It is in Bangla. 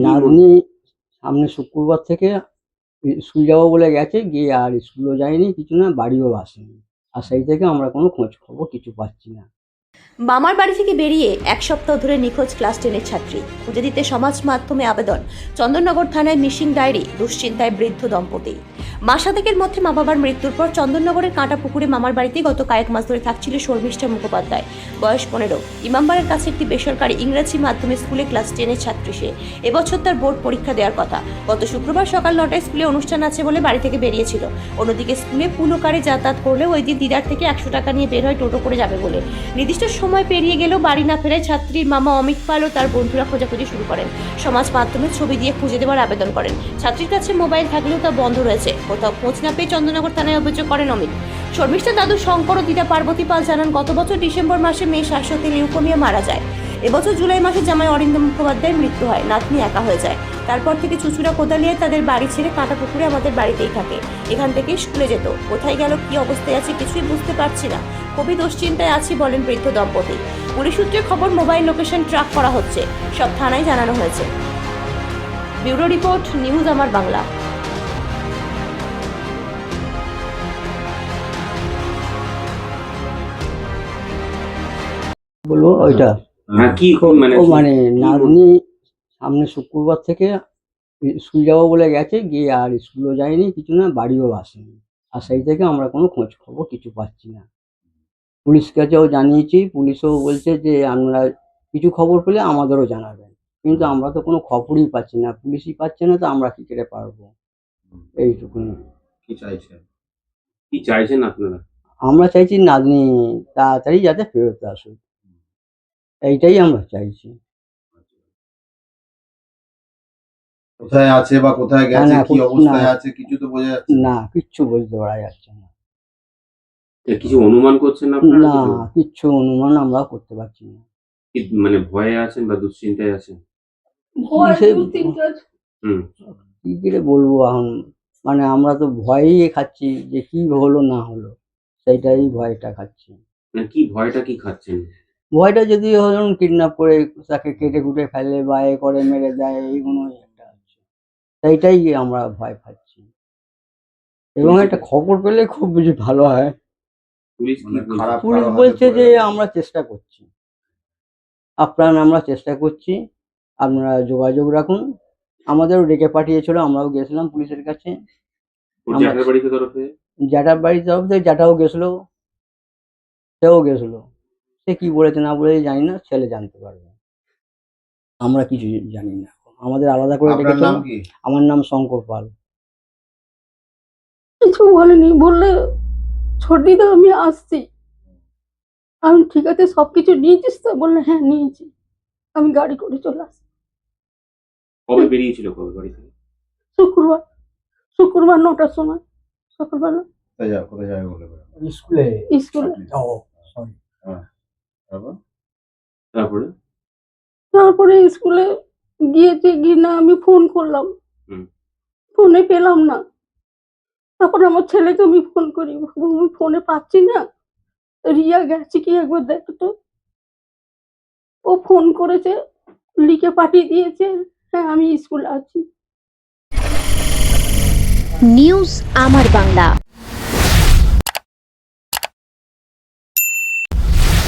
নাতনি সামনে শুক্রবার থেকে স্কুল যাব বলে গেছে গিয়ে আর স্কুলও যায়নি কিছু না বাড়িও আসেনি। আর সেই থেকে আমরা কোনো খোঁজ খবর কিছু পাচ্ছি না। মামার বাড়ি থেকে বেরিয়ে এক সপ্তাহ ধরে নিখোঁজ ক্লাস টেনের ছাত্রী। খুঁজে দিতে সমাজ মাধ্যমে আবেদন, চন্দননগর থানায় মিসিং ডায়েরি, দুশ্চিন্তায় বৃদ্ধ দম্পতি। মাস সাতেকের মধ্যে মা বাবার মৃত্যুর পর চন্দননগরের কাঁটা পুকুরে মামার বাড়িতে গত কয়েক মাস ধরে থাকছিল শর্মিষ্ঠা মুখোপাধ্যায়। বয়স পনেরো। ইমামবাড়ের কাছে একটি বেসরকারি ইংরেজি মাধ্যমে স্কুলে ক্লাস টেনের ছাত্রী সে। এবছর তার বোর্ড পরীক্ষা দেওয়ার কথা। গত শুক্রবার সকাল নটায় স্কুলে অনুষ্ঠান আছে বলে বাড়ি থেকে বেরিয়েছিল। অন্যদিকে স্কুলে পুলকারে যাতায়াত করলে ওই দিন দিদার থেকে একশো টাকা নিয়ে বের হয় টোটো করে যাবে বলে। নির্দিষ্ট সময় পেরিয়ে গেলেও বাড়ি না ফেরায় ছাত্রীর মামা অমিত পাল ও তার বন্ধুরা খোঁজাখুঁজি শুরু করেন। সমাজ মাধ্যমে ছবি দিয়ে খুঁজে দেওয়ার আবেদন করেন। ছাত্রীর কাছে মোবাইল থাকলেও তা বন্ধ রয়েছে। কোথাও খোঁজ না পেয়ে চন্দ্রনগর থানায় অভিযোগ করেন অমিত। শর্মিষ্ঠা দাদু শঙ্কর ও দিদা পার্বতী পাল জানান, গত বছর ডিসেম্বর মাসে মেয়ে শাশ্বতী লিউকোমিয়া মারা যায়। এবছর জুলাই মাসে জামাই অরিন্দ মুখোপাধ্যায়ের মৃত্যু হয়, নাতনি একা হয়ে যায়। তারপর থেকে চুচুড়া কোদালিয়ায় তাদের বাড়ি ছেড়ে কাঁটা পুকুরে আমাদের বাড়িতেই থাকে। এখান থেকে স্কুলে যেত। কোথায় গেল, কি অবস্থায় আছে কিছুই বুঝতে পারছি না। কবি দুশ্চিন্তায় আছি বলেন বৃদ্ধ দম্পতি। পুলিশ সূত্রে খবর, মোবাইল লোকেশন ট্র্যাক করা হচ্ছে। সব থানায় জানানো হয়েছে। ব্যুরো রিপোর্ট, নিউজ আমার বাংলা। বলব, ওইটা। হ্যাঁ। কি মানে মানে নাতনি সামনে শুক্রবার থেকে স্কুল যাব বলে গেছে গিয়ে আর স্কুলও যায়নি কিছু না বাড়িও আসেনি। আর সেই থেকে আমরা কোনো খোঁজ খবর কিছু পাচ্ছি না। পুলিশ কাছেও জানিয়েছি পুলিশও বলছে যে আমরা কিছু খবর পেলে আমাদেরও জানাবেন কিন্তু আমরা তো কোনো খবরই পাচ্ছি না পুলিশই পাচ্ছে না তো আমরা কি করে পারব? এইটুকুনি। কি চাইছেন? কি চাইছেন আপনারা? আমরা চাইছি নাতনি তাড়াতাড়ি যাতে ফেরত আসুক। এইটাই আমরা চাইছি। কোথায় আছে বা কোথায় গেছে না, কি অবস্থায় আছে কিছু তো বোঝা যাচ্ছে না। কিচ্ছু বলতে পারা যাচ্ছে না। কিছু অনুমান করছেন না আপনারা? না কিচ্ছু অনুমান আমরা করতে পারছি না। মানে ভয়ে আছেন বা দুশ্চিন্তায় আছেন? কি করে বলব এখন? মানে আমরা তো ভয়েই খাচ্ছি যে কি হলো না হলো সেইটাই ভয়টা খাচ্ছি। মানে কি ভয়টা কি খাচ্ছেন? ভয়টা যদি ধরুন কিডন্যাপ করে তাকে কেটে কুটে ফেলে বা এ করে মেরে দেয় এইগুলোই একটা আছে। সেইটাই আমরা ভয় পাচ্ছি। এবং একটা খবর পেলে খুব বেশি ভালো হয়। পুলিশ মানে বলছে? যে আমরা চেষ্টা করছি। আপ্রাণ আমরা চেষ্টা করছি। আপনারা যোগাযোগ রাখুন। আমাদেরও ডেকে পাঠিয়েছিল আমরাও গেছিলাম পুলিশের কাছে। জ্যাঠার বাড়ির তরফ থেকে জ্যাঠাও গেছিল। সেও গেছিল। সে কি বলেছে না বলেছে জানি না ছেলে জানতে পারবে। আমরা কিছু জানি না। আমাদের আলাদা করে আমার নাম শঙ্কর পাল। কিছু বলেনি বললে ছটি তো আমি আসছি। আমি ঠিক আছে সব কিছু নিয়েছিস তো? বললে হ্যাঁ নিয়েছি। আমি গাড়ি করে চলে আসছি। কবে বেরিয়েছিল কবে বাড়ি থেকে? শুক্রবার। শুক্রবার নটার সময় সকালবেলা। কোথায় যাও কোথায় যাবে বলে? স্কুলে। স্কুলে। ও সরি তারপর? তারপরে? তারপরে স্কুলে গিয়েছে গিয়ে না আমি ফোন করলাম। হুম। ফোনে পেলাম না। তারপর আমার ছেলেকে আমি ফোন করি। আমি ফোনে পাচ্ছি না। রিয়া গেছে কি একবার দেখতো ও ফোন করেছে লিখে পাঠিয়ে দিয়েছে হ্যাঁ আমি স্কুলে আছি। নিউজ আমার বাংলা